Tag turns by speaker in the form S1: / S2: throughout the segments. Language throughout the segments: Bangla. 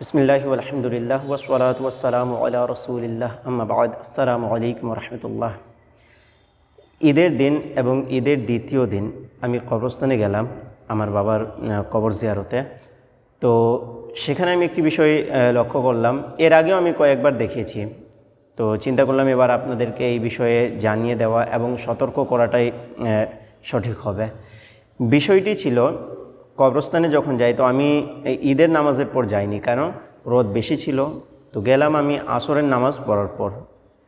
S1: বিসমিল্লাহ আলহামদুলিল্লাহ ওসলাত ওসালাম আল্লাহ রসুলিল্লাহ আম্মাবাদ আসসালামু আলাইকুম রহমতুল্লাহ ঈদের দিন এবং ঈদের দ্বিতীয় দিন আমি কবরস্থানে গেলাম আমার বাবার কবর জিয়ারতে। তো সেখানে আমি একটি বিষয় লক্ষ্য করলাম। এর আগেও আমি কয়েকবার দেখিয়েছি। তো চিন্তা করলাম এবার আপনাদেরকে এই বিষয়ে জানিয়ে দেওয়া এবং সতর্ক করাটাই সঠিক হবে। বিষয়টি ছিল কবরস্থানে যখন যাই, তো আমি ঈদের নামাজের পর যাইনি। কেন রোদ বেশি ছিল, তো গেলাম আমি আসরের নামাজ পড়ার পর,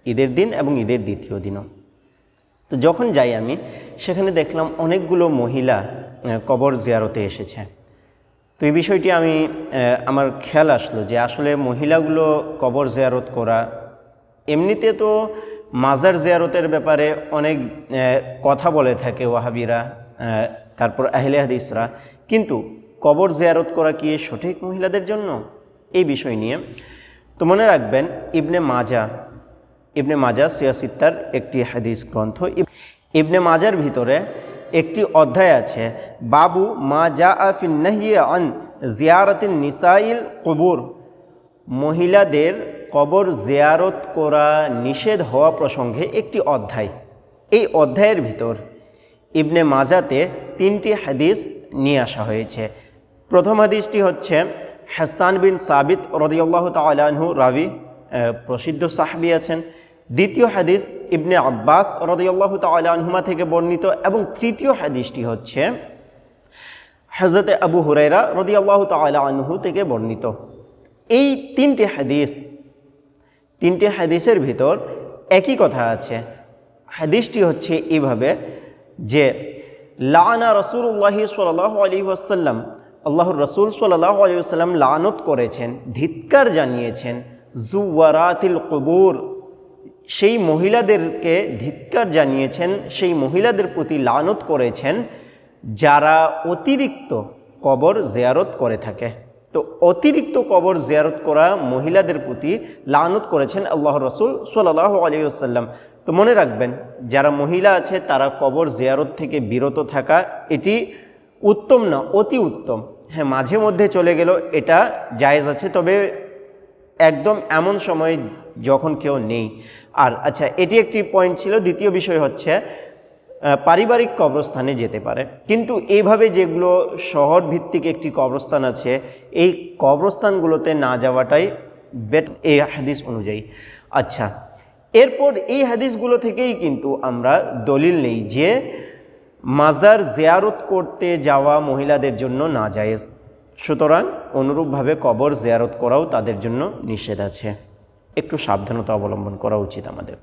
S1: ঈদের দিন এবং ঈদের দ্বিতীয় দিনও। তো যখন যাই আমি, সেখানে দেখলাম অনেকগুলো মহিলা কবর জিয়ারতে এসেছে। তো এই বিষয়টি আমি আমার খেয়াল আসলো যে আসলে মহিলাগুলো কবর জিয়ারত করা, এমনিতে তো মাজার জিয়ারতের ব্যাপারে অনেক কথা বলে থাকে ওয়াহাবিরা তারপর আহলে হাদিসরা। কিন্তু কবর জিয়ারত করা কি সঠিক মহিলাদের জন্য? এই বিষয় নিয়ে তো মনে রাখবেন, ইবনে মাজা ইবনে মাজা সিয়াসিত্তার একটি হাদিস গ্রন্থ। ইবনে মাজার ভিতরে একটি অধ্যায় আছে, বাবু মা জা আফিন নাহিয়া আন জিয়ারতিন নিসাইল কবুর। মহিলাদের কবর জিয়ারত করা নিষেধ হওয়া প্রসঙ্গে একটি অধ্যায়। এই অধ্যায়ের ভিতর ইবনে মাজাতে তিনটি হাদিস নিয়ে আসা হয়েছে। প্রথম হাদিসটি হচ্ছে, হাসান বিন সাবিত রদিয়াল্লাহ তালাহু রাবি প্রসিদ্ধ সাহাবি আছেন। দ্বিতীয় হাদিস ইবনে আব্বাস রদিয়াল্লাহ তালাহুমা থেকে বর্ণিত এবং তৃতীয় হাদিসটি হচ্ছে হজরতে আবু হুরাইরা রদি আল্লাহ তালা আনহু থেকে বর্ণিত। এই তিনটি হাদিস, তিনটি হাদিসের ভিতর একই কথা আছে। হাদিসটি হচ্ছে এইভাবে যে লানা রসুল্লাহি সাল্লাহ আলী ওয়াসাল্লাম, আল্লাহর রসুল সাল্লাহ আলী আসাল্লাম লানত করেছেন, ধিৎকার জানিয়েছেন, জুওয়ারাতিল কবুর, সেই মহিলাদেরকে ধিৎকার জানিয়েছেন, সেই মহিলাদের প্রতি লানত করেছেন, যারা অতিরিক্ত কবর জিয়ারত করে থাকে। তো অতিরিক্ত কবর জিয়ারত করা মহিলাদের প্রতি লানত করেছেন আল্লাহ রসুল সাল্লাহ আলিয়াল্লাম তো মনে রাখবেন, যারা মহিলা আছে, তারা কবর জিয়ারত থেকে বিরত থাকা এটি উত্তম না, অতি উত্তম। হ্যাঁ মাঝে মধ্যে চলে গেল এটা জায়েজ আছে, তবে একদম এমন সময় যখন কেউ নেই। আর আচ্ছা এটি একটি পয়েন্ট ছিল, দ্বিতীয় বিষয় হচ্ছে পারিবারিক কবরস্থানে যেতে পারে। কিন্তু এইভাবে যেগুলো শহর ভিত্তিক একটি কবরস্থান আছে, এই কবরস্থানগুলোতে না যাওয়াটাই বেট এই হাদিস অনুযায়ী। আচ্ছা এরপর এই হাদিসগুলো থেকেই কিন্তু আমরা দলিল নেই যে মাজার জেয়ারত করতে যাওয়া মহিলাদের জন্য না জায়েজ সুতরাং অনুরূপভাবে কবর জেয়ারত করাও তাদের জন্য নিষেধ আছে। একটু সাবধানতা অবলম্বন করা উচিত আমাদের।